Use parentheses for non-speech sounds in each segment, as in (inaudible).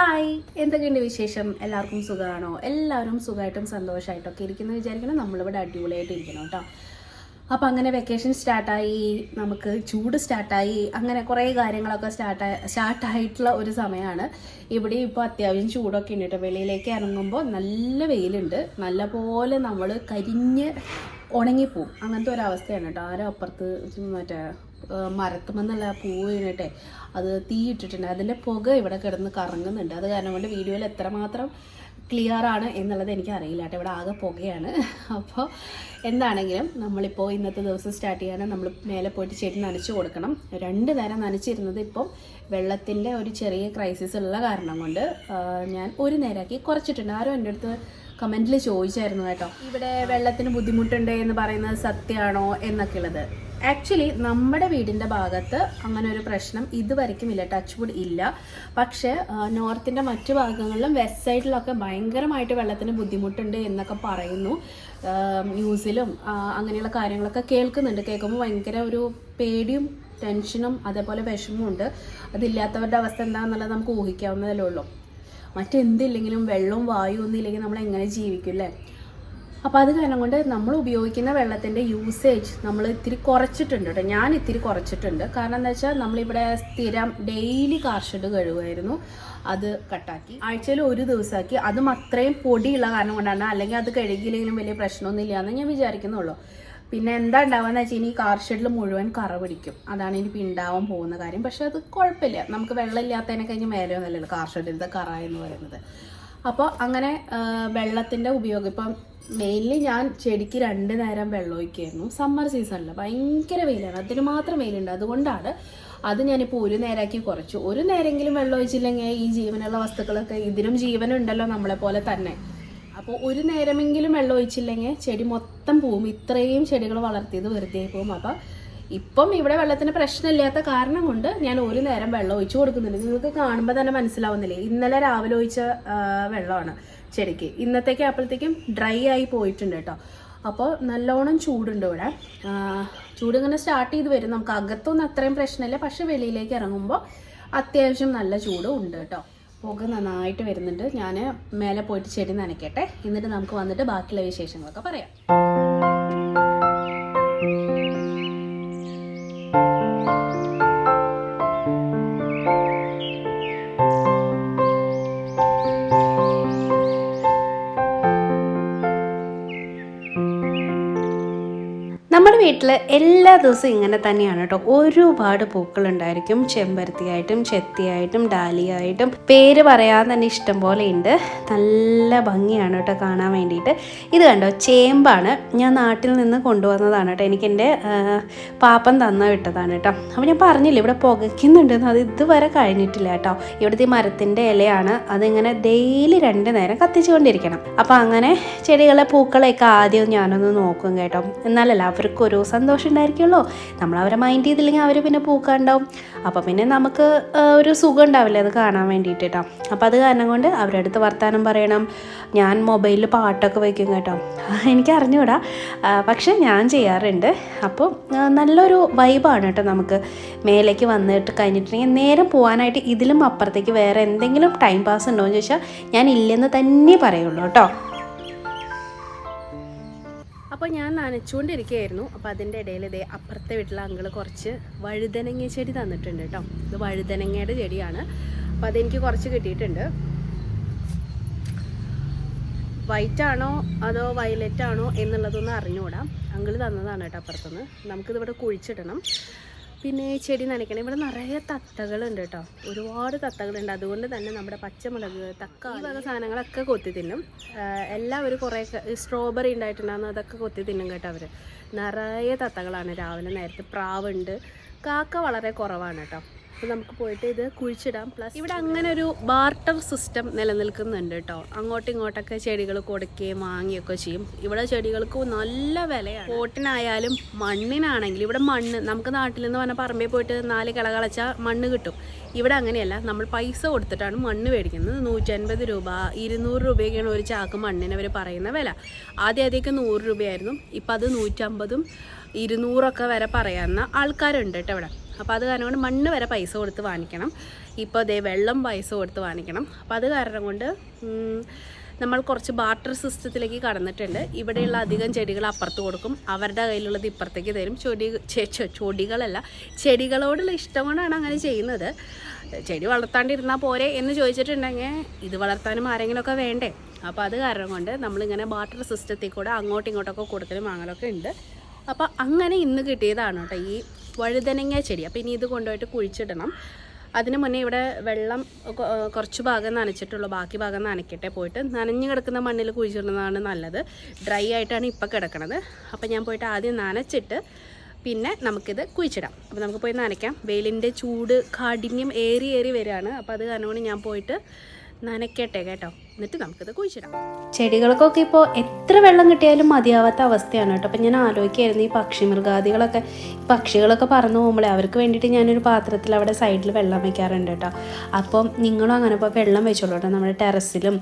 Hi. എന്തൊക്കെയുണ്ട് വിശേഷം? എല്ലാവർക്കും സുഖമാണോ? എല്ലാവരും സുഖമായിട്ടും സന്തോഷമായിട്ടൊക്കെ ഇരിക്കുന്നു വിചാരിക്കണം നമ്മളിവിടെ അടിപൊളിയായിട്ട് ഇരിക്കണം കേട്ടോ. അപ്പോൾ അങ്ങനെ വെക്കേഷൻ സ്റ്റാർട്ടായി നമുക്ക് ചൂട് സ്റ്റാർട്ടായി അങ്ങനെ കുറേ കാര്യങ്ങളൊക്കെ സ്റ്റാർട്ടായി സ്റ്റാർട്ടായിട്ടുള്ള ഒരു സമയമാണ്. ഇവിടെ ഇപ്പോൾ അത്യാവശ്യം ചൂടൊക്കെ ഉണ്ട് കേട്ടോ. വെളിയിലേക്ക് ഇറങ്ങുമ്പോൾ നല്ല വെയിലുണ്ട്. നല്ല പോലെ നമ്മൾ കരിഞ്ഞ് ഉണങ്ങിപ്പോവും. അങ്ങനത്തെ ഒരു അവസ്ഥയാണ് കേട്ടോ. ആരും അപ്പുറത്ത് മറ്റേ മരത്തുമെന്നുള്ള പൂവ് വീണിട്ടെ. അത് തീ ഇട്ടിട്ടുണ്ട്. അതിന്റെ പുക ഇവിടെ കിടന്ന് കറങ്ങുന്നുണ്ട്. അത് കാരണം കൊണ്ട് വീഡിയോയിൽ എത്രമാത്രം ക്ലിയർ ആണ് എന്നുള്ളത് എനിക്ക് അറിയില്ല കേട്ടോ. ഇവിടെ ആകെ പുകയാണ്. (laughs) അപ്പോൾ എന്താണെങ്കിലും നമ്മളിപ്പോൾ ഇന്നത്തെ ദിവസം സ്റ്റാർട്ട് ചെയ്യാൻ നമ്മൾ മേലെ പോയിട്ട് ചെടി നനച്ച് കൊടുക്കണം. രണ്ട് നേരം നനച്ചിരുന്നത് ഇപ്പം വെള്ളത്തിന്റെ ഒരു ചെറിയ ക്രൈസിസ് ഉള്ള കാരണം കൊണ്ട് ഞാൻ ഒരു നേരമാക്കി കുറച്ചിട്ടുണ്ട്. ആരും എന്റെ അടുത്ത് കമന്റിൽ ചോദിച്ചായിരുന്നു കേട്ടോ. ഇവിടെ വെള്ളത്തിന് ബുദ്ധിമുട്ടുണ്ട് എന്ന് പറയുന്നത് സത്യമാണോ എന്നൊക്കെ ഉള്ളത് ആക്ച്വലി നമ്മുടെ വീടിന്റെ ഭാഗത്ത് അങ്ങനെ ഒരു പ്രശ്നം ഇതുവരയ്ക്കും ഇല്ല. ടച്ച് വുഡ് ഇല്ല. പക്ഷേ നോർത്തിന്റെ മറ്റു ഭാഗങ്ങളിലും വെസ്റ്റ് സൈഡിലൊക്കെ ഭയങ്കരമായിട്ട് വെള്ളത്തിന് ബുദ്ധിമുട്ടുണ്ട് എന്നൊക്കെ പറയുന്നു. ന്യൂസിലും അങ്ങനെയുള്ള കാര്യങ്ങളൊക്കെ കേൾക്കുന്നുണ്ട്. കേൾക്കുമ്പോൾ ഭയങ്കര ഒരു പേടിയും ടെൻഷനും അതേപോലെ വിഷമവും ഉണ്ട്. അതില്ലാത്തവരുടെ അവസ്ഥ എന്താണെന്നുള്ളത് നമുക്ക് ഊഹിക്കാവുന്നതല്ലേ ഉള്ളൂ. മറ്റെന്തില്ലെങ്കിലും വെള്ളവും വായുവും ഒന്നും ഇല്ലെങ്കിൽ നമ്മൾ എങ്ങനെ ജീവിക്കും അല്ലേ അപ്പോൾ അത് കാരണം കൊണ്ട് നമ്മൾ ഉപയോഗിക്കുന്ന വെള്ളത്തിന്റെ യൂസേജ് നമ്മൾ ഇത്തിരി കുറച്ചിട്ടുണ്ട് കേട്ടോ ഞാൻ ഇത്തിരി കുറച്ചിട്ടുണ്ട്. കാരണം എന്താ വെച്ചാൽ നമ്മളിവിടെ സ്ഥിരം ഡെയിലി കാർഷെഡ് കഴുകുമായിരുന്നു അത് കട്ടാക്കി. ആഴ്ചയിൽ ഒരു ദിവസമാക്കി. അതും അത്രയും പൊടിയുള്ള കാരണം കൊണ്ടാണ്. അല്ലെങ്കിൽ അത് കഴുകിയില്ലെങ്കിലും വലിയ പ്രശ്നമൊന്നും ഇല്ലയെന്ന് ഞാൻ വിചാരിക്കുന്നുള്ളൂ. പിന്നെ എന്താ ഉണ്ടാവുക വെച്ചാൽ ഇനി കാർ ഷെഡിൽ മുഴുവൻ കറ പിടിക്കും. അതാണ് ഇനി ഉണ്ടാവാൻ പോകുന്ന കാര്യം. പക്ഷെ അത് കുഴപ്പമില്ല നമുക്ക് വെള്ളം ഇല്ലാത്തതിനെ കഴിഞ്ഞ് മേലെ ഒന്നല്ലല്ലോ കാർ ഷെഡിലത്തെ കറ എന്ന് പറയുന്നത്. അപ്പോൾ അങ്ങനെ വെള്ളത്തിന്റെ ഉപയോഗം. ഇപ്പം മെയിൻലി ഞാൻ ചെടിക്ക് രണ്ട് നേരം വെള്ളം ഒഴിക്കുമായിരുന്നു. സമ്മർ സീസണിൽ ഭയങ്കര വെയിലാണ്. അതിന് മാത്രം വെയിലുണ്ട്. അതുകൊണ്ടാണ് അത് ഞാനിപ്പോൾ ഒരു നേരാക്കി കുറച്ചു. ഒരു നേരെങ്കിലും വെള്ളം ഒഴിച്ചില്ലെങ്കിൽ ഈ ജീവനുള്ള വസ്തുക്കളൊക്കെ ഇതിനും ജീവനുണ്ടല്ലോ നമ്മളെ പോലെ തന്നെ. അപ്പോൾ ഒരു നേരമെങ്കിലും വെള്ളം ഒഴിച്ചില്ലെങ്കിൽ ചെടി മൊത്തം പോവും. ഇത്രയും ചെടികൾ വളർത്തിയത് വെറുതെ പോകും അപ്പോൾ ഇപ്പം ഇവിടെ വെള്ളത്തിന് പ്രശ്നമില്ലാത്ത കാരണം കൊണ്ട് ഞാൻ ഒരു നേരം വെള്ളം ഒഴിച്ചു കൊടുക്കുന്നുണ്ട്. നിങ്ങൾക്ക് കാണുമ്പോൾ തന്നെ മനസ്സിലാവുന്നില്ലേ? ഇന്നലെ രാവിലെ ഒഴിച്ച വെള്ളമാണ് ചെടിക്ക്. ഇന്നത്തേക്ക് അപ്പോഴത്തേക്കും ഡ്രൈ ആയി പോയിട്ടുണ്ട് കേട്ടോ. അപ്പോൾ നല്ലോണം ചൂടുണ്ട് ഇവിടെ. ആ, ചൂട് ഇങ്ങനെ സ്റ്റാർട്ട് ചെയ്ത് വരും. നമുക്ക് അകത്തൊന്നും അത്രയും പ്രശ്നമില്ല. പക്ഷെ വെളിയിലേക്ക് ഇറങ്ങുമ്പോൾ അത്യാവശ്യം നല്ല ചൂടും ഉണ്ട് കേട്ടോ. പുക നന്നായിട്ട് വരുന്നുണ്ട്. ഞാൻ മേലെ പോയിട്ട് ചെടി നനയ്ക്കട്ടെ. എന്നിട്ട് നമുക്ക് വന്നിട്ട് ബാക്കിയുള്ള വിശേഷങ്ങളൊക്കെ പറയാം. വീട്ടിൽ എല്ലാ ദിവസവും ഇങ്ങനെ തന്നെയാണ് കേട്ടോ ഒരുപാട് പൂക്കളുണ്ടായിരിക്കും. ചെമ്പരത്തിയായിട്ടും ചെത്തിയായിട്ടും ഡാലിയായിട്ടും. പേര് പറയാൻ തന്നെ ഇഷ്ടം പോലെ ഉണ്ട് നല്ല ഭംഗിയാണ് കേട്ടോ കാണാൻ വേണ്ടിയിട്ട്. ഇത് കണ്ടോ? ചേമ്പാണ്. ഞാൻ നാട്ടിൽ നിന്ന് കൊണ്ടുവന്നതാണ് കേട്ടോ എനിക്ക് എന്റെ പാപ്പൻ തന്ന വിട്ടതാണ് കേട്ടോ അപ്പോൾ ഞാൻ പറഞ്ഞില്ല ഇവിടെ പുകയ്ക്കുന്നുണ്ടെന്ന്. അത് ഇതുവരെ കഴിഞ്ഞിട്ടില്ല കേട്ടോ ഇവിടുത്തെ മരത്തിന്റെ ഇലയാണ്. അതിങ്ങനെ ഡെയിലി രണ്ട് നേരം കത്തിച്ചുകൊണ്ടിരിക്കണം. അപ്പോൾ അങ്ങനെ ചെടികളെ പൂക്കളെയൊക്കെ ആദ്യം ഞാനൊന്ന് നോക്കും കേട്ടോ. എന്നാലല്ല അവർക്ക് ഒരു സന്തോഷം ഉണ്ടായിരിക്കുമല്ലോ നമ്മൾ അവരെ മൈൻഡ് ചെയ്തില്ലെങ്കിൽ അവർ പിന്നെ പൂക്കാണ്ടാവും. അപ്പോൾ പിന്നെ നമുക്ക് ഒരു സുഖം ഉണ്ടാവില്ല അത് കാണാൻ വേണ്ടിയിട്ട്. കേട്ടോ അപ്പോൾ അത് കാരണം കൊണ്ട് അവരുടെ അടുത്ത് വർത്തമാനം പറയണം. ഞാൻ മൊബൈലിൽ പാട്ടൊക്കെ വയ്ക്കും കേട്ടോ. എനിക്ക് അറിഞ്ഞുകൂടാ പക്ഷേ ഞാൻ ചെയ്യാറുണ്ട്. അപ്പോൾ നല്ലൊരു വൈബാണ് കേട്ടോ നമുക്ക് മേലേക്ക് വന്നിട്ട് കഴിഞ്ഞിട്ടുണ്ടെങ്കിൽ നേരെ പോകാനായിട്ട് ഇതിലും അപ്പുറത്തേക്ക് വേറെ എന്തെങ്കിലും ടൈം പാസ് ഉണ്ടോ എന്ന് ചോദിച്ചാൽ ഞാൻ ഇല്ലെന്ന് തന്നെ പറയുള്ളൂ കേട്ടോ. അപ്പോൾ ഞാൻ നനച്ചുകൊണ്ടിരിക്കുകയായിരുന്നു അപ്പോൾ അതിന്റെ ഇടയിൽ ഇതേ അപ്പുറത്തെ വീട്ടിലെ അങ്കിൾ കുറച്ച് വഴുതനങ്ങ ചെടി തന്നിട്ടുണ്ട് കേട്ടോ ഇത് വഴുതനങ്ങയുടെ ചെടിയാണ്. അപ്പോൾ അതെനിക്ക് കുറച്ച് കിട്ടിയിട്ടുണ്ട്. വൈറ്റ് ആണോ അതോ വയലറ്റ് ആണോ എന്നുള്ളതൊന്നും അറിഞ്ഞുകൂടാം. അങ്കിൾ തന്നതാണ് കേട്ടോ അപ്പുറത്തുനിന്ന്. നമുക്കിതിവിടെ കുഴിച്ചിടണം. പിന്നെ ചെടി നനയ്ക്കണം. ഇവിടെ നിറയെ തത്തകളുണ്ട് കേട്ടോ. ഒരുപാട് തത്തകളുണ്ട്. അതുകൊണ്ട് തന്നെ നമ്മുടെ പച്ചമുളക് തക്ക ഈ വക സാധനങ്ങളൊക്കെ കൊത്തി തിന്നും. എല്ലാവരും കുറേ സ്ട്രോബെറി ഉണ്ടായിട്ടുണ്ടാകുന്ന അതൊക്കെ കൊത്തി തിന്നും കേട്ടോ അവർ നിറയെ തത്തകളാണ്. രാവിലെ നേരത്തെ പ്രാവുണ്ട്. കാക്ക വളരെ കുറവാണ് കേട്ടോ. നമുക്ക് പോയിട്ട് ഇത് കുഴിച്ചിടാം. പ്ലസ് ഇവിടെ അങ്ങനെ ഒരു ബാർട്ടർ സിസ്റ്റം നിലനിൽക്കുന്നുണ്ട് കേട്ടോ അങ്ങോട്ടും ഇങ്ങോട്ടൊക്കെ ചെടികൾ കൊടുക്കുകയും വാങ്ങുകയൊക്കെ ചെയ്യും. ഇവിടെ ചെടികൾക്ക് നല്ല വിലയാണ്. പോട്ടിനായാലും മണ്ണിനാണെങ്കിലും ഇവിടെ മണ്ണ് നമുക്ക് നാട്ടിൽ നിന്ന് പറഞ്ഞാൽ പറമ്പിൽ പോയിട്ട് നാല് കിള കളച്ചാൽ മണ്ണ് കിട്ടും. ഇവിടെ അങ്ങനെയല്ല നമ്മൾ പൈസ കൊടുത്തിട്ടാണ് മണ്ണ് മേടിക്കുന്നത്. നൂറ്റൻപത് രൂപ ഇരുന്നൂറ് രൂപയൊക്കെയാണ് ഒരു ചാക്ക് മണ്ണിന് അവർ പറയുന്ന വില. ആദ്യം ആദ്യമൊക്കെ നൂറ് രൂപയായിരുന്നു. ഇപ്പം അത് നൂറ്റമ്പതും ഇരുന്നൂറൊക്കെ വരെ പറയാവുന്ന ആൾക്കാരുണ്ട് കേട്ടോ ഇവിടെ. അപ്പോൾ അത് കാരണം കൊണ്ട് മണ്ണ് വരെ പൈസ കൊടുത്ത് വാങ്ങിക്കണം. ഇപ്പോൾ അതേ വെള്ളം പൈസ കൊടുത്ത് വാങ്ങിക്കണം. അപ്പോൾ അത് കാരണം കൊണ്ട് നമ്മൾ കുറച്ച് ബാർട്ടർ സിസ്റ്റത്തിലേക്ക് കടന്നിട്ടുണ്ട്. ഇവിടെയുള്ള അധികം ചെടികൾ അപ്പുറത്ത് കൊടുക്കും. അവരുടെ കയ്യിലുള്ളത് ഇപ്പുറത്തേക്ക് തരും. ചെടി ചെടികളല്ല ചെടികളോടുള്ള ഇഷ്ടം കൊണ്ടാണ് അങ്ങനെ ചെയ്യുന്നത്. ചെടി വളർത്താണ്ടിരുന്നാൽ പോരെ എന്ന് ചോദിച്ചിട്ടുണ്ടെങ്കിൽ ഇത് വളർത്താനും ആരെങ്കിലുമൊക്കെ വേണ്ടേ? അപ്പോൾ അത് കാരണം കൊണ്ട് നമ്മളിങ്ങനെ ബാർട്ടർ സിസ്റ്റത്തിൽ കൂടെ അങ്ങോട്ടും ഇങ്ങോട്ടൊക്കെ കൊടുക്കലും വാങ്ങലൊക്കെ ഉണ്ട്. അപ്പോൾ അങ്ങനെ ഇന്ന് കിട്ടിയതാണ് കേട്ടോ ഈ വഴുതനങ്ങ ചെടി. അപ്പോൾ ഇനി ഇത് കൊണ്ടുപോയിട്ട് കുഴിച്ചിടണം. അതിന് മുന്നേ ഇവിടെ വെള്ളം കുറച്ച് ഭാഗം നനച്ചിട്ടുള്ളൂ. ബാക്കി ഭാഗം നനയ്ക്കട്ടെ പോയിട്ട്. നനഞ്ഞു കിടക്കുന്ന മണ്ണിൽ കുഴിച്ചിടുന്നതാണ് നല്ലത്. ഡ്രൈ ആയിട്ടാണ് ഇപ്പോൾ കിടക്കണത്. അപ്പോൾ ഞാൻ പോയിട്ട് ആദ്യം നനച്ചിട്ട് പിന്നെ നമുക്കിത് കുഴിച്ചിടാം. അപ്പോൾ നമുക്ക് പോയി നനയ്ക്കാം. വെയിലിന്റെ ചൂട് കാഠിന്യം ഏറി ഏറി വരികയാണ്. അപ്പോൾ അത് കാരണം ഞാൻ പോയിട്ട് നനയ്ക്കട്ടെ കേട്ടോ. എന്നിട്ട് നമുക്കത് കുഴിച്ചിടാം. ചെടികൾക്കൊക്കെ ഇപ്പോൾ എത്ര വെള്ളം കിട്ടിയാലും മതിയാവാത്ത അവസ്ഥയാണ് കേട്ടോ. അപ്പം ഞാൻ ആലോചിക്കായിരുന്നു ഈ പക്ഷി മൃഗാദികളൊക്കെ പക്ഷികളൊക്കെ പറന്നു പോകുമ്പോഴേ അവർക്ക് വേണ്ടിയിട്ട് ഞാനൊരു പാത്രത്തിൽ അവിടെ സൈഡിൽ വെള്ളം വെക്കാറുണ്ട് കേട്ടോ. അപ്പം നിങ്ങളും അങ്ങനെ ഇപ്പോൾ വെള്ളം വെച്ചോളൂ കേട്ടോ. നമ്മുടെ ടെറസിലും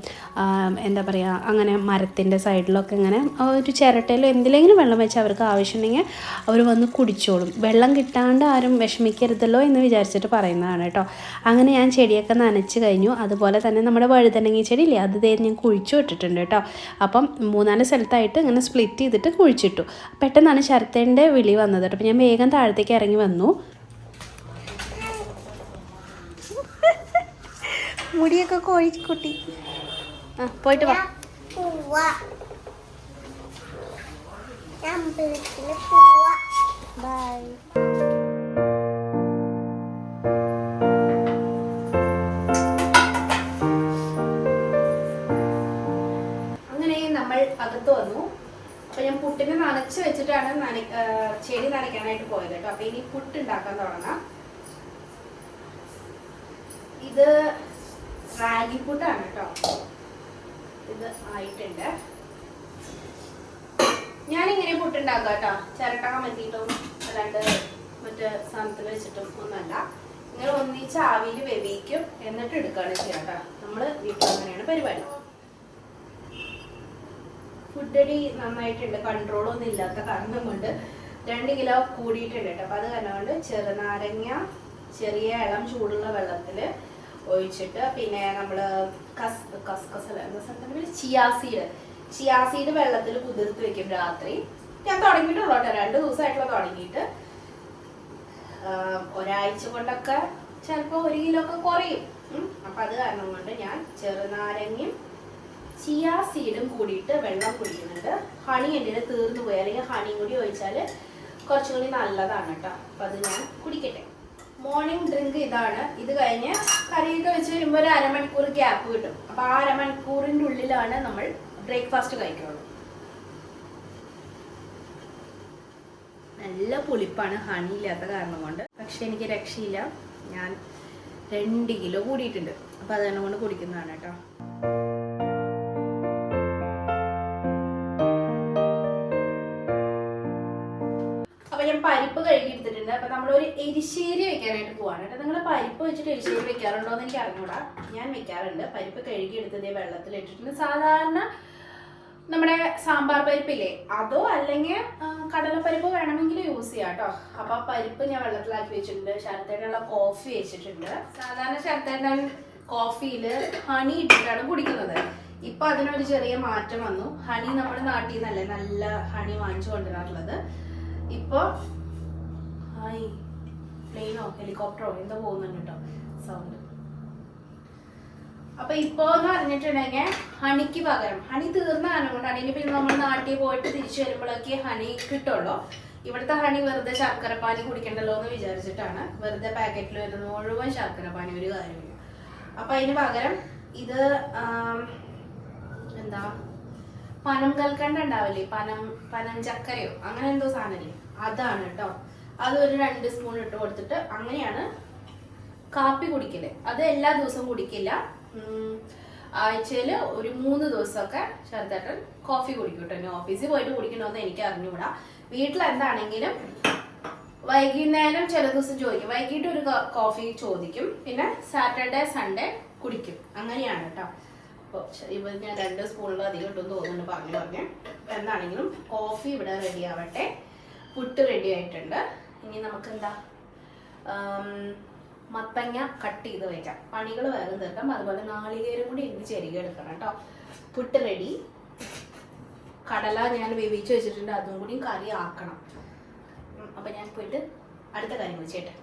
എന്താ പറയുക അങ്ങനെ മരത്തിന്റെ സൈഡിലൊക്കെ ഇങ്ങനെ ഒരു ചിരട്ടയിലോ എന്തിലെങ്കിലും വെള്ളം വെച്ച് അവർക്ക് ആവശ്യമുണ്ടെങ്കിൽ അവർ വന്ന് കുടിച്ചോളും. വെള്ളം കിട്ടാണ്ട് ആരും വിഷമിക്കരുതല്ലോ എന്ന് വിചാരിച്ചിട്ട് പറയുന്നതാണ് കേട്ടോ. അങ്ങനെ ഞാൻ ചെടിയൊക്കെ നനച്ച് കഴിഞ്ഞു. അതുപോലെ തന്നെ നമ്മുടെ വഴുതനങ്ങി ചെടി ഇല്ലേ അത് ദേ ഞാൻ കുഴിച്ചു ഇട്ടിട്ടുണ്ട് കേട്ടോ. അപ്പം മൂന്നാൽ സ്ഥലത്തായിട്ട് ഇങ്ങനെ സ്പ്ലിറ്റ് ചെയ്തിട്ട് കുഴിച്ചിട്ടു. പെട്ടെന്നാണ് ശരത്തേന്റെ വിളി വന്നത് കേട്ടോ. അപ്പം ഞാൻ വേഗം താഴത്തേക്ക് ഇറങ്ങി വന്നു. മുടിയൊക്കെ കോഴിക്കുട്ടി ആ പോയിട്ട് വാ. ബൈ അകത്ത് വന്നു. അപ്പൊ ഞാൻ പുട്ടിനെ നനച്ച് വെച്ചിട്ടാണ് നന- ചെടി നനയ്ക്കാനായിട്ട് പോയത് കേട്ടോ. അപ്പൊ ഇനി പുട്ട് ഉണ്ടാക്കാൻ തുടങ്ങാം. ഇത് റാഗി പുട്ടാണ് കേട്ടോ. ഇത് ആയിട്ടുണ്ട്. ഞാനിങ്ങനെ പുട്ടുണ്ടാക്കാം കേട്ടോ. ചിരട്ട കമത്തിയിട്ടും അല്ലാണ്ട് മറ്റേ സാധനത്തിൽ വെച്ചിട്ടും ഒന്നല്ല നിങ്ങൾ ഒന്നിച്ച് ആവിയിൽ വെവിക്കും. എന്നിട്ട് എടുക്കുകയാണ് ചെയ്യാം കേട്ടോ. നമ്മൾ വീട്ടിൽ അങ്ങനെയാണ് പരിപാടി. ഫുഡടി നന്നായിട്ടുണ്ട്. കൺട്രോൾ ഒന്നും ഇല്ലാത്ത കാരണം കൊണ്ട് രണ്ട് കിലോ കൂടിയിട്ടുണ്ട് കേട്ടോ. അപ്പം അത് കാരണം ചെറുനാരങ്ങ ചെറിയ ഇളം ചൂടുള്ള വെള്ളത്തിൽ ഒഴിച്ചിട്ട് പിന്നെ നമ്മൾ കസ് കസ്കസ് അല്ല ചിയാസീഡ് ചിയാസീഡ് വെള്ളത്തിൽ കുതിർത്ത് വെക്കും രാത്രി. ഞാൻ തുടങ്ങിയിട്ടുള്ളൂ കേട്ടോ. രണ്ട് ദിവസമായിട്ടുള്ള തുടങ്ങിയിട്ട്. ഒരാഴ്ച കൊണ്ടൊക്കെ ചിലപ്പോൾ ഒരു കിലോ ഒക്കെ കുറയും. അപ്പം അത് കാരണം കൊണ്ട് ഞാൻ ചെറുനാരങ്ങയും ചിയാ സീഡും കൂടിയിട്ട് വെള്ളം കുടിക്കുന്നുണ്ട്. ഹണി എന്റെ തീർന്നു പോയി? അല്ലെങ്കിൽ ഹണിയും കൂടി ഒഴിച്ചാൽ കുറച്ചും കൂടി നല്ലതാണ് കേട്ടോ. അപ്പം അത് ഞാൻ കുടിക്കട്ടെ. മോർണിംഗ് ഡ്രിങ്ക് ഇതാണ്. ഇത് കഴിഞ്ഞ് കറിയൊക്കെ വെച്ച് വരുമ്പോൾ ഒരു അരമണിക്കൂർ ഗ്യാപ്പ് കിട്ടും. അപ്പം ആ അരമണിക്കൂറിന്റെ ഉള്ളിലാണ് നമ്മൾ ബ്രേക്ക്ഫാസ്റ്റ് കഴിക്കുള്ളൂ. നല്ല പുളിപ്പാണ് ഹണി ഇല്ലാത്ത കാരണം കൊണ്ട്. പക്ഷെ എനിക്ക് രക്ഷയില്ല. ഞാൻ രണ്ട് കിലോ കൂടിയിട്ടുണ്ട്. അപ്പം അത് കാരണം കൊണ്ട് കുടിക്കുന്നതാണ് കേട്ടോ. പരിപ്പ് കഴുകി എടുത്തിട്ടുണ്ട് അപ്പൊ നമ്മളൊരു എരിശ്ശേരി വെക്കാനായിട്ട് പോവാണ്. കേട്ടോ നിങ്ങൾ പരിപ്പ് വെച്ചിട്ട് എരിശ്ശേരി വെക്കാറുണ്ടോ എന്ന് എനിക്ക് അറിഞ്ഞൂടാ. ഞാൻ വെക്കാറുണ്ട്. പരിപ്പ് കഴുകി എടുത്തതേ വെള്ളത്തിൽ ഇട്ടിട്ടുണ്ട് സാധാരണ നമ്മുടെ സാമ്പാർ പരിപ്പില്ലേ? അതോ അല്ലെങ്കിൽ കടലപ്പരിപ്പ് വേണമെങ്കിൽ യൂസ് ചെയ്യാം കേട്ടോ. അപ്പൊ പരിപ്പ് ഞാൻ വെള്ളത്തിലാക്കി വെച്ചിട്ടുണ്ട്. ശരത്തേനുള്ള കോഫി വെച്ചിട്ടുണ്ട്. സാധാരണ ശരത്തേട്ടൻ കോഫിയിൽ ഹണി ഇട്ടിട്ടാണ് കുടിക്കുന്നത്. ഇപ്പൊ അതിനൊരു ചെറിയ മാറ്റം വന്നു. ഹണി നമ്മുടെ നാട്ടിൽ നിന്നല്ലേ നല്ല ഹണി വാങ്ങിച്ചു കൊണ്ടുവരാറുള്ളത്. ഇപ്പൊ ഹായ് പ്ലെയിനോ ഹെലികോപ്റ്ററോ എന്തോ പോകുന്നുണ്ട് കേട്ടോ സൗണ്ട് അപ്പൊ ഇപ്പോ എന്ന് പറഞ്ഞിട്ടുണ്ടെങ്കിൽ ഹണിക്ക് പകരം ഹണി തീർന്ന കാരണം ഇനി പിന്നെ നമ്മൾ നാട്ടിൽ പോയിട്ട് തിരിച്ചു വരുമ്പോഴൊക്കെ ഹണി കിട്ടുള്ളൂ. ഇവിടുത്തെ ഹണി വെറുതെ ശർക്കര പാനി കുടിക്കണ്ടല്ലോ എന്ന് വിചാരിച്ചിട്ടാണ് വെറുതെ പാക്കറ്റിൽ വരുന്ന മുഴുവൻ ശർക്കര പാനി ഒരു കാര്യമില്ല അപ്പൊ അതിന് പകരം ഇത് എന്താ പനം കൽക്കണ്ട ഉണ്ടാവില്ലേ? പനം പനം ചക്കരയോ? അങ്ങനെ എന്തോ സാധനമില്ലേ അതാണ് കേട്ടോ ഒരു രണ്ട് സ്പൂൺ ഇട്ട് കൊടുത്തിട്ട് അങ്ങനെയാണ് കാപ്പി കുടിക്കൽ. അത് എല്ലാ ദിവസവും കുടിക്കില്ല. ആഴ്ചയിൽ ഒരു മൂന്ന് ദിവസമൊക്കെ ചെറുതായിട്ട് കോഫി കുടിക്കും കേട്ടോ ഇനി ഓഫീസിൽ പോയിട്ട് കുടിക്കണമെന്ന് എനിക്ക് അറിഞ്ഞുകൂടാ വീട്ടിൽ എന്താണെങ്കിലും വൈകുന്നേരം ചില ദിവസം ചോദിക്കും. വൈകിട്ട് ഒരു കോഫി ചോദിക്കും. പിന്നെ സാറ്റർഡേ സൺഡേ കുടിക്കും. അങ്ങനെയാണ് കേട്ടോ അപ്പോൾ ഇപ്പൊ ഞാൻ രണ്ട് സ്പൂണിൽ അധികം ഇട്ടെന്ന് തോന്നുന്നുണ്ട്. പറഞ്ഞു പറഞ്ഞു. എന്താണെങ്കിലും കോഫി ഇവിടെ റെഡി ആവട്ടെ. പുട്ട് റെഡി ആയിട്ടുണ്ട്. ഇനി നമുക്ക് എന്താ മത്തങ്ങ കട്ട് ചെയ്ത് വെക്കാം. പണികൾ വേഗം തീർക്കാം. അതുപോലെ നാളികേരം കൂടി എനിക്ക് ചെരുക എടുക്കണം കേട്ടോ. പുട്ട് റെഡി കടല ഞാൻ വേവിച്ച് വെച്ചിട്ടുണ്ട്. അതും കൂടി കറി ആക്കണം. അപ്പൊ ഞാൻ പോയിട്ട് അടുത്ത കാര്യം ചെയ്യട്ടെ.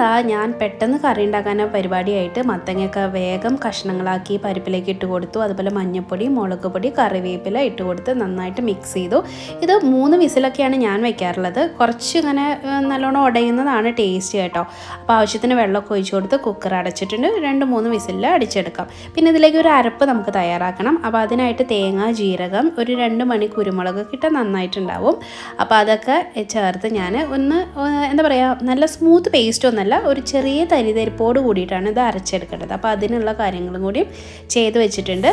ദാ ഞാൻ പെട്ടെന്ന് കറി ഉണ്ടാക്കാൻ പരിപാടിയായിട്ട് മത്തങ്ങയൊക്കെ വേഗം കഷ്ണങ്ങളാക്കി പരിപ്പിലേക്ക് ഇട്ട് കൊടുത്തു. അതുപോലെ മഞ്ഞൾപ്പൊടി മുളക് പൊടി കറിവേപ്പില ഇട്ട് കൊടുത്ത് നന്നായിട്ട് മിക്സ് ചെയ്തു. ഇത് മൂന്ന് വിസിലൊക്കെയാണ് ഞാൻ വെക്കാറുള്ളത്. കുറച്ച് ഇങ്ങനെ നല്ലോണം ഉടയുന്നതാണ് ടേസ്റ്റ് കേട്ടോ. അപ്പോൾ ആവശ്യത്തിന് വെള്ളമൊക്കെ ഒഴിച്ച് കൊടുത്ത് കുക്കർ അടച്ചിട്ടുണ്ട്. രണ്ട് മൂന്ന് വിസിലിൽ അടിച്ചെടുക്കാം. പിന്നെ ഇതിലേക്ക് ഒരു അരപ്പ് നമുക്ക് തയ്യാറാക്കണം. അപ്പോൾ അതിനായിട്ട് തേങ്ങ ജീരകം ഒരു രണ്ട് മണി കുരുമുളക് കിട്ടാൻ നന്നായിട്ടുണ്ടാവും. അപ്പോൾ അതൊക്കെ ചേർത്ത് ഞാൻ ഒന്ന് എന്താ പറയുക നല്ല സ്മൂത്ത് പേസ്റ്റ് ഒന്നല്ല ഒരു ചെറിയ തരിതരിപ്പോട് കൂടിയിട്ടാണ് ഇത് അരച്ചെടുക്കേണ്ടത്. അപ്പോൾ അതിനുള്ള കാര്യങ്ങളും കൂടിയും ചെയ്ത് വെച്ചിട്ടുണ്ട്.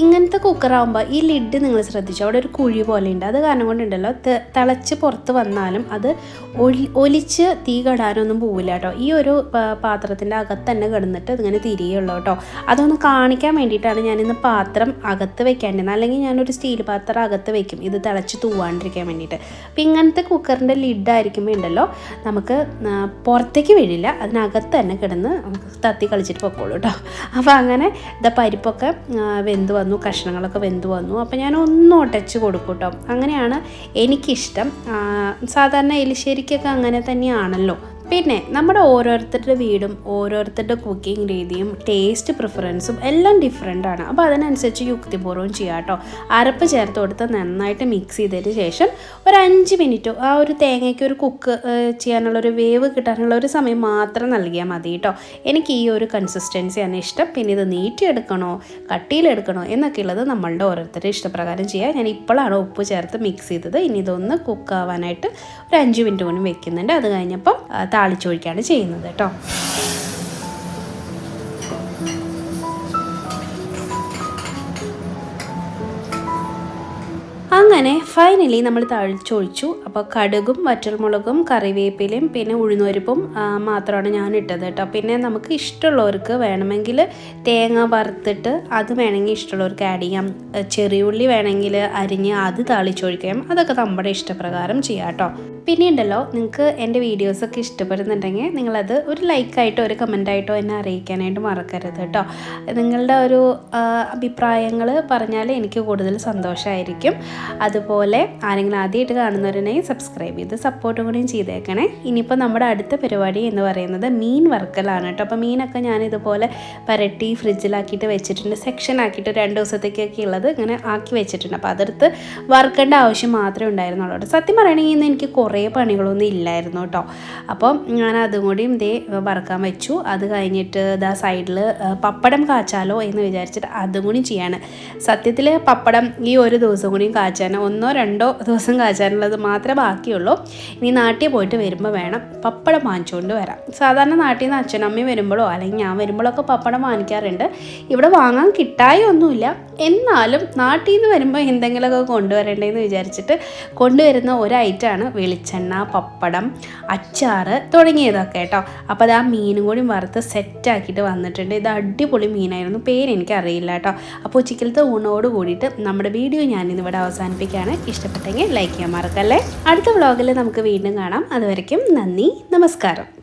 ഇങ്ങനത്തെ കുക്കറാകുമ്പോൾ ഈ ലിഡ് നിങ്ങൾ ശ്രദ്ധിച്ചു? അവിടെ ഒരു കുഴി പോലെ ഉണ്ട് അത് കാരണം കൊണ്ടുണ്ടല്ലോ തിളച്ച് പുറത്ത് വന്നാലും അത് ഒലി ഒലിച്ച് തീ കടാനൊന്നും പോവില്ല കേട്ടോ ഈ ഒരു പാത്രത്തിന്റെ അകത്ത് തന്നെ കിടന്നിട്ട് ഇതിങ്ങനെ തിരിയുള്ളൂ കേട്ടോ അതൊന്ന് കാണിക്കാൻ വേണ്ടിയിട്ടാണ് ഞാനിന്ന് പാത്രം അകത്ത് വെക്കാണ്ടിരുന്നത്. അല്ലെങ്കിൽ ഞാനൊരു സ്റ്റീൽ പാത്രം അകത്ത് വെക്കും. ഇത് തിളച്ച് തൂവാണ്ടിരിക്കാൻ വേണ്ടിയിട്ട്. അപ്പോൾ ഇങ്ങനത്തെ കുക്കറിന്റെ ലിഡായിരിക്കുമ്പോൾ ഉണ്ടല്ലോ നമുക്ക് പുറത്തേക്ക് വീഴില്ല. അതിനകത്ത് തന്നെ കിടന്ന് തത്തി കളിച്ചിട്ട് പൊക്കോളൂ കേട്ടോ അപ്പോൾ അങ്ങനെ ഇതാ പരിപ്പൊക്കെ വെന്ത് വന്നു കഷ്ണങ്ങളൊക്കെ വെന്ത് വന്നു. അപ്പോൾ ഞാൻ ഒന്ന് ഒട്ടച്ച് കൊടുക്കും കേട്ടോ അങ്ങനെയാണ് എനിക്കിഷ്ടം. സാധാരണ എലിശ്ശേരിക്കൊക്കെ അങ്ങനെ തന്നെയാണല്ലോ. പിന്നെ നമ്മുടെ ഓരോരുത്തരുടെ വീടും ഓരോരുത്തരുടെ കുക്കിംഗ് രീതിയും ടേസ്റ്റ് പ്രിഫറൻസും എല്ലാം ഡിഫറെന്റ് ആണ്. അപ്പോൾ അതിനനുസരിച്ച് യുക്തിപൂർവം ചെയ്യാം കേട്ടോ. അരപ്പ് ചേർത്ത് കൊടുത്ത് നന്നായിട്ട് മിക്സ് ചെയ്തതിന് ശേഷം ഒരു അഞ്ച് മിനിറ്റ് ആ ഒരു തേങ്ങയ്ക്ക് ഒരു കുക്ക് ചെയ്യാനുള്ള ഒരു വേവ് കിട്ടാനുള്ള ഒരു സമയം മാത്രം നൽകിയാൽ മതി കേട്ടോ. എനിക്ക് ഈ ഒരു കൺസിസ്റ്റൻസിയാണ് ഇഷ്ടം. പിന്നെ ഇത് നീട്ടിയെടുക്കണോ കട്ടിയിലെടുക്കണോ എന്നൊക്കെ ഉള്ളത് നമ്മളുടെ ഓരോരുത്തരുടെ ഇഷ്ടപ്രകാരം ചെയ്യാം. ഞാൻ ഇപ്പോഴാണ് ഉപ്പ് ചേർത്ത് മിക്സ് ചെയ്തത്. ഇനി ഇതൊന്ന് കുക്ക് ആവാനായിട്ട് ഒരു അഞ്ച് മിനിറ്റ് കൊണ്ട് വെക്കുന്നുണ്ട്. അത് കഴിഞ്ഞപ്പം താളിച്ചൊഴിക്കുകയാണ് ചെയ്യുന്നത് കേട്ടോ. അങ്ങനെ ഫൈനലി നമ്മൾ തഴിച്ചൊഴിച്ചു അപ്പോൾ കടുകും വറ്റൽമുളകും കറിവേപ്പിലയും പിന്നെ ഉഴുന്നുപരിപ്പും മാത്രമാണ് ഞാൻ ഇട്ടത് കേട്ടോ. പിന്നെ നമുക്ക് ഇഷ്ടമുള്ളവർക്ക് വേണമെങ്കിൽ തേങ്ങ വറുത്തിട്ട് അത് വേണമെങ്കിൽ ഇഷ്ടമുള്ളവർക്ക് ആഡ് ചെയ്യാം. ചെറിയ ചെറിയുള്ളി വേണമെങ്കിൽ അരിഞ്ഞ് അത് താളിച്ചൊഴിക്കാം അതൊക്കെ നമ്മുടെ ഇഷ്ടപ്രകാരം ചെയ്യാം കേട്ടോ. പിന്നെ ഉണ്ടല്ലോ നിങ്ങൾക്ക് എന്റെ വീഡിയോസൊക്കെ ഇഷ്ടപ്പെടുന്നുണ്ടെങ്കിൽ നിങ്ങളത് ഒരു ലൈക്കായിട്ടോ ഒരു കമന്റായിട്ടോ എന്നെ അറിയിക്കാനായിട്ട് മറക്കരുത് കേട്ടോ. നിങ്ങളുടെ ഒരു അഭിപ്രായങ്ങൾ പറഞ്ഞാൽ എനിക്ക് കൂടുതൽ സന്തോഷമായിരിക്കും. അതുപോലെ ആരെങ്കിലും ആദ്യമായിട്ട് കാണുന്നവരുണ്ടെങ്കിൽ സബ്സ്ക്രൈബ് ചെയ്ത് സപ്പോർട്ടും കൂടിയും ചെയ്തേക്കണേ. ഇനിയിപ്പോൾ നമ്മുടെ അടുത്ത പരിപാടി എന്ന് പറയുന്നത് മീൻ വർക്കലാണ് കേട്ടോ. അപ്പോൾ മീനൊക്കെ ഞാൻ ഇതുപോലെ പരട്ടി ഫ്രിഡ്ജിലാക്കിയിട്ട് വെച്ചിട്ടുണ്ട്. സെക്ഷൻ ആക്കിയിട്ട് രണ്ട് ദിവസത്തേക്കൊക്കെ ഉള്ളത് ഇങ്ങനെ ആക്കി വെച്ചിട്ടുണ്ട്. അപ്പോൾ അതെടുത്ത് വറുക്കേണ്ട ആവശ്യം മാത്രമേ ഉണ്ടായിരുന്നുള്ളൂ സത്യം പറയുകയാണെങ്കിൽ ഇന്ന് എനിക്ക് കുറേ പണികളൊന്നും ഇല്ലായിരുന്നു കേട്ടോ. അപ്പം ഞാൻ അതും കൂടിയും ഇതേ വറുക്കാൻ വെച്ചു. അത് കഴിഞ്ഞിട്ട് ഇതാ സൈഡിൽ പപ്പടം കാച്ചാലോ എന്ന് വിചാരിച്ചിട്ട് അതും കൂടി ചെയ്യാണ്. സത്യത്തിൽ പപ്പടം ഈ ഒരു ദിവസം കൂടിയും കാച്ചാൻ ഒന്നോ രണ്ടോ ദിവസം കാച്ചാനുള്ളത് മാത്രമേ ബാക്കിയുള്ളൂ. ഇനി നാട്ടിൽ പോയിട്ട് വരുമ്പോൾ വേണം പപ്പടം വാങ്ങിച്ചുകൊണ്ട് വരാം സാധാരണ നാട്ടിൽ നിന്ന് അച്ഛനമ്മയും വരുമ്പോഴോ അല്ലെങ്കിൽ ഞാൻ വരുമ്പോഴൊക്കെ പപ്പടം വാങ്ങിക്കാറുണ്ട്. ഇവിടെ വാങ്ങാൻ കിട്ടായി ഒന്നുമില്ല എന്നാലും നാട്ടിൽ നിന്ന് വരുമ്പോൾ എന്തെങ്കിലുമൊക്കെ കൊണ്ടുവരണ്ടേന്ന് വിചാരിച്ചിട്ട് കൊണ്ടുവരുന്ന ഒരു ഐറ്റമാണ് വെളിച്ചെണ്ണ പപ്പടം അച്ചാർ തുടങ്ങിയതൊക്കെ കേട്ടോ. അപ്പോൾ അത് ആ മീനും കൂടി വറുത്ത് സെറ്റാക്കിയിട്ട് വന്നിട്ടുണ്ട്. ഇത് അടിപൊളി മീനായിരുന്നു. പേര് എനിക്കറിയില്ല കേട്ടോ. അപ്പോൾ ഉച്ചക്കലത്തെ ഊണോട് കൂടിയിട്ട് നമ്മുടെ വീഡിയോ ഞാനിന്നിവിടെ അവസാനിപ്പിക്കുകയാണ്. ഇഷ്ടപ്പെട്ടെങ്കിൽ ലൈക്ക് ചെയ്യാൻ മറക്കല്ലേ? അടുത്ത വ്ളോഗിൽ നമുക്ക് വീണ്ടും കാണാം. അതുവരയ്ക്കും നന്ദി നമസ്കാരം.